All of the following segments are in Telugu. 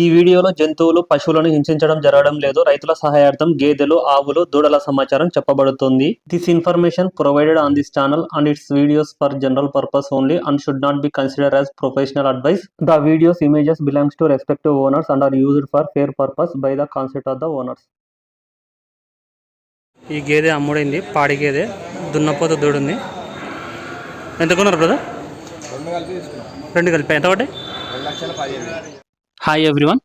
ఈ వీడియోలో జంతువులు పశువులను హింసించడం జరగడం లేదు. రైతుల సహాయార్థం గేదెలు ఆవులు దూడల సమాచారం చెప్పబడుతుంది. This information provided on this channel and its videos for general purpose only and should not be consider as professional advice the videos images belongs to respective owners and are used for fair purpose by the concept of the owners ఈ గేదె అమ్ముడైంది పాడి గేదె దున్నపోత దూడుంది. ఎంత కొన్నారు బ్రదర్ రెండు కలిపి తీసుకున్నాం. రెండు కలిపి ఎంత పడ్డాయి? హాయ్ ఎవ్రీవన్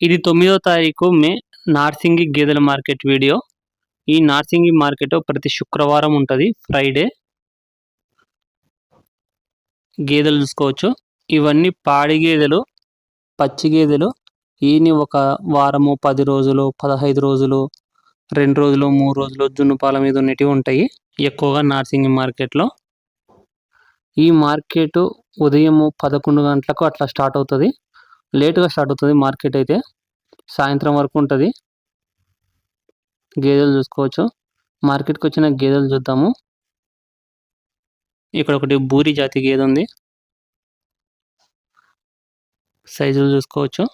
ఇది తొమ్మిదో తారీఖు మే నార్సింగి గేదెల మార్కెట్ వీడియో. ఈ నార్సింగి మార్కెట్ ప్రతి శుక్రవారం ఉంటుంది ఫ్రైడే. గేదెలు చూసుకోవచ్చు ఇవన్నీ పాడి గేదెలు పచ్చి గేదెలు. ఈని ఒక వారము పది రోజులు పదహైదు రోజులు రెండు రోజులు మూడు రోజులు జున్నుపాల మీద ఉన్నటివి ఉంటాయి ఎక్కువగా నార్సింగి మార్కెట్లో. ఈ మార్కెట్ ఉదయం పదకొండు గంటలకు అట్లా స్టార్ట్ అవుతుంది. లేట్గా స్టార్ట్ అవుతుంది మార్కెట్ అయితే. సాయంత్రం వరకు ఉంటుంది. గేదెలు చూసుకోవచ్చు. మార్కెట్కి వచ్చిన గేదెలు చూద్దాము. ఇక్కడ ఒకటి బూరి జాతి గేదె ఉంది. సైజులు చూసుకోవచ్చు.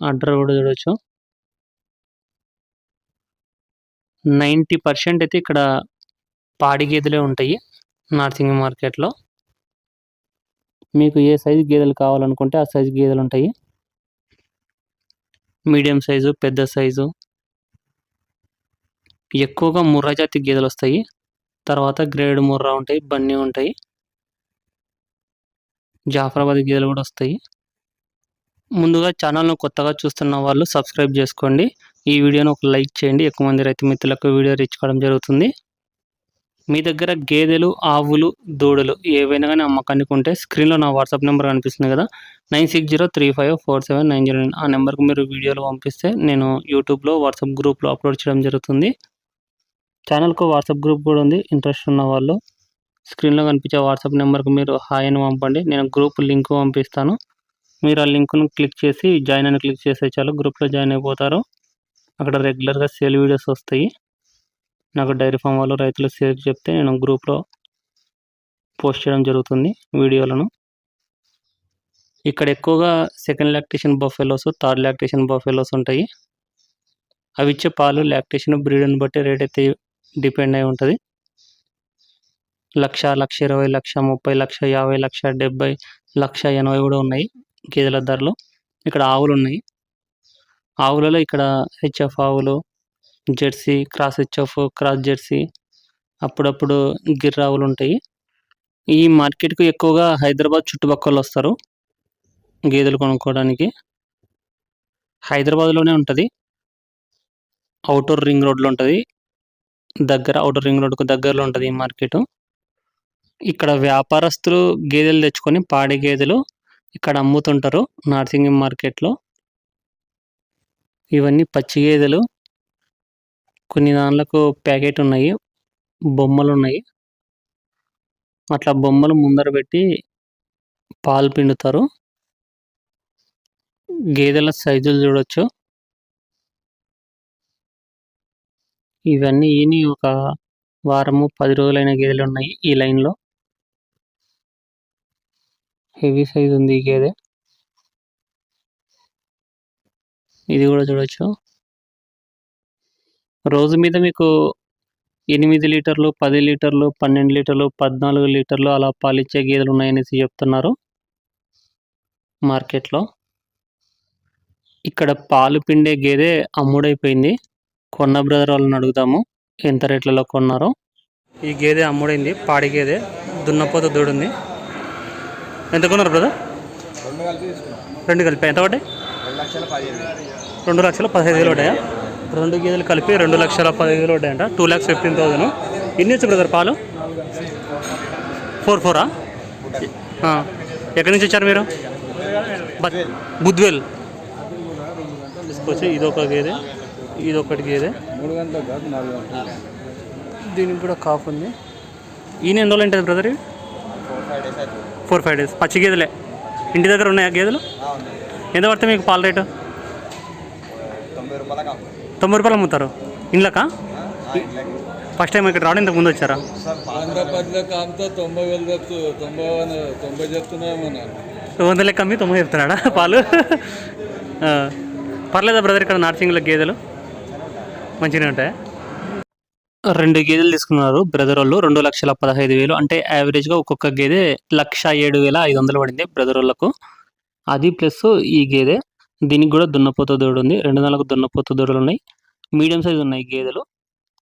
అడ్డర్ కూడా చూడవచ్చు నైంటీ పర్సెంట్ అయితే ఇక్కడ పాడి గేదెలే ఉంటాయి నార్త్ ఇండియన్ మార్కెట్లో. మీకు ఏ సైజు గేదెలు కావాలనుకుంటే ఆ సైజు గేదెలు ఉంటాయి. మీడియం సైజు పెద్ద సైజు. ఎక్కువగా ముర్రా జాతి గేదెలు వస్తాయి. తర్వాత గ్రేడ్ ముర్రా ఉంటాయి బన్నీ ఉంటాయి. జాఫరాబాద్ గేదెలు కూడా వస్తాయి. ముందుగా ఛానల్ను కొత్తగా చూస్తున్న వాళ్ళు సబ్స్క్రైబ్ చేసుకోండి. ఈ వీడియోను ఒక లైక్ చేయండి. ఎక్కువ మంది రైతు మిత్రులకు వీడియో రీచ్ కావడం జరుగుతుంది. మీ దగ్గర గేదెలు ఆవులు దూడలు ఏవైనా కానీ అమ్మకానికి ఉంటే స్క్రీన్లో నా వాట్సాప్ నెంబర్ కనిపిస్తుంది కదా nine six zero three five four seven nine zero nine ఆ నెంబర్కి మీరు వీడియోలు పంపిస్తే నేను యూట్యూబ్లో వాట్సాప్ గ్రూప్లో అప్లోడ్ చేయడం జరుగుతుంది. ఛానల్కు వాట్సాప్ గ్రూప్ కూడా ఉంది ఇంట్రెస్ట్ ఉన్న వాళ్ళు స్క్రీన్లో కనిపించే వాట్సాప్ నెంబర్కి మీరు హాయ్ అని పంపండి నేను గ్రూప్ లింక్ పంపిస్తాను. మీరు ఆ లింక్ను క్లిక్ చేసి జాయిన్ అని క్లిక్ చేస్తే చాలు గ్రూప్లో జాయిన్ అయిపోతారు. అక్కడ రెగ్యులర్గా సేల్ వీడియోస్ వస్తాయి. నాకు డైరీ ఫామ్ వాళ్ళు రైతులు సేవ్ చెప్తే నేను గ్రూప్లో పోస్ట్ చేయడం జరుగుతుంది వీడియోలను. ఇక్కడ ఎక్కువగా second lactation buffaloes third lactation buffaloes ఉంటాయి. అవి ఇచ్చే పాలు లాక్టేషన్ బ్రీడ్ని బట్టి రేట్ అయితే డిపెండ్ అయి ఉంటుంది. లక్ష లక్ష ఇరవై లక్ష ముప్పై లక్ష యాభై లక్ష డెబ్బై లక్ష ఎనభై కూడా ఉన్నాయి గేదెల ధరలు. ఇక్కడ ఆవులు ఉన్నాయి. ఆవులలో ఇక్కడ హెచ్ఎఫ్ ఆవులు Jersey cross HF cross Jersey అప్పుడప్పుడు గిర్రావులు ఉంటాయి. ఈ మార్కెట్కు ఎక్కువగా హైదరాబాద్ చుట్టుపక్కల వస్తారు గేదెలు కొనుక్కోవడానికి. హైదరాబాద్లోనే ఉంటుంది. అవుటర్ రింగ్ రోడ్లో ఉంటుంది. దగ్గర అవుటర్ రింగ్ రోడ్కు దగ్గరలో ఉంటుంది ఈ మార్కెట్. ఇక్కడ వ్యాపారస్తులు గేదెలు తెచ్చుకొని పాడి గేదెలు ఇక్కడ అమ్ముతుంటారు నార్సింగ్ మార్కెట్లో. ఇవన్నీ పచ్చి గేదెలు. కొన్ని దాంట్లకు ప్యాకెట్ ఉన్నాయి బొమ్మలు ఉన్నాయి అట్లా బొమ్మలు ముందర పెట్టి పాలు పిండుతారు. గేదెల సైజులు చూడొచ్చు. ఇవన్నీ ఈని ఒక వారము పది రోజులైన గేదెలు ఉన్నాయి ఈ లైన్లో. హెవీ సైజ్ ఉంది ఈ గేదె. ఇది కూడా చూడొచ్చు. రోజు మీద మీకు ఎనిమిది లీటర్లు పది లీటర్లు పన్నెండు లీటర్లు పద్నాలుగు లీటర్లు అలా పాలిచ్చే గేదెలు ఉన్నాయనేసి చెప్తున్నారు మార్కెట్లో. ఇక్కడ పాలు పిండే గేదె అమ్ముడైపోయింది. కొన్న బ్రదర్ వాళ్ళని అడుగుదాము ఎంత రేట్లలో కొన్నారో. ఈ గేదె అమ్ముడైంది పాడి గేదె దున్నపోత దూడుంది. ఎంత కొన్నారు బ్రదర్? రెండు కలిపి తీసుకున్నాం. రెండు కలిపి ఎంత పడ్డాయి? రెండు లక్షల పదిహేను వేలు. రెండు లక్షల పదిహేను వేలు పడ్డాయా? రెండు గేదెలు కలిపి రెండు లక్షల పదిహేను వేలు పడ్డాయంట టూ ల్యాక్స్ ఫిఫ్టీన్ థౌసండ్ ఎన్ని వచ్చి బ్రదర్ పాలు? ఫోర్ ఫోరా ఎక్కడి నుంచి వచ్చారు మీరు? బుద్వేల్. తీసుకొచ్చి ఇదొక గేదె ఇదొకటి గేదె. మూడు గంటలకు కాదు నాలుగు గంటలకు దీనికి కూడా కాఫ్ ఉంది. ఈయన ఎన్ని రోజులు ఉంటుంది బ్రదర్? ఫోర్ ఫైవ్ డేస్ అవుతుంది ఫోర్ ఫైవ్ డేస్ పచ్చి గేదెలే. ఇంటి దగ్గర ఉన్నాయా గేదెలు? ఉంది ఎంత పడితే మీకు పాల రేటు? తొంభై. తొంభై రూపాయలు అమ్ముతారు. ఇండ్లకా. ఫస్ట్ టైం ఇక్కడ రావడం ఇంతకు ముందు వచ్చారా? వంద తొంభై తొంభై తొంభై లెక్క అమ్మి తొమ్మిది చెప్తున్నాడా? పాలు? ఆ, పర్లేదా బ్రదర్ ఇక్కడ నార్సింగ్లో గేదెలు? మంచిగానే ఉంటాయా? రెండు గేదెలు తీసుకున్నారు బ్రదర్ వాళ్ళు. రెండు లక్షల పదహైదు వేలు. అంటే యావరేజ్గా ఒక్కొక్క గేదె లక్ష ఏడు వేల ఐదు వందలు పడింది బ్రదర్ వాళ్ళకు. అది ప్లస్ ఈ గేదె దీనికి కూడా దున్నపోత దూడ ఉంది. రెండు నెలలకు దున్నపోత దూడలు ఉన్నాయి. మీడియం సైజ్ ఉన్నాయి గేదెలు.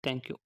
Thank you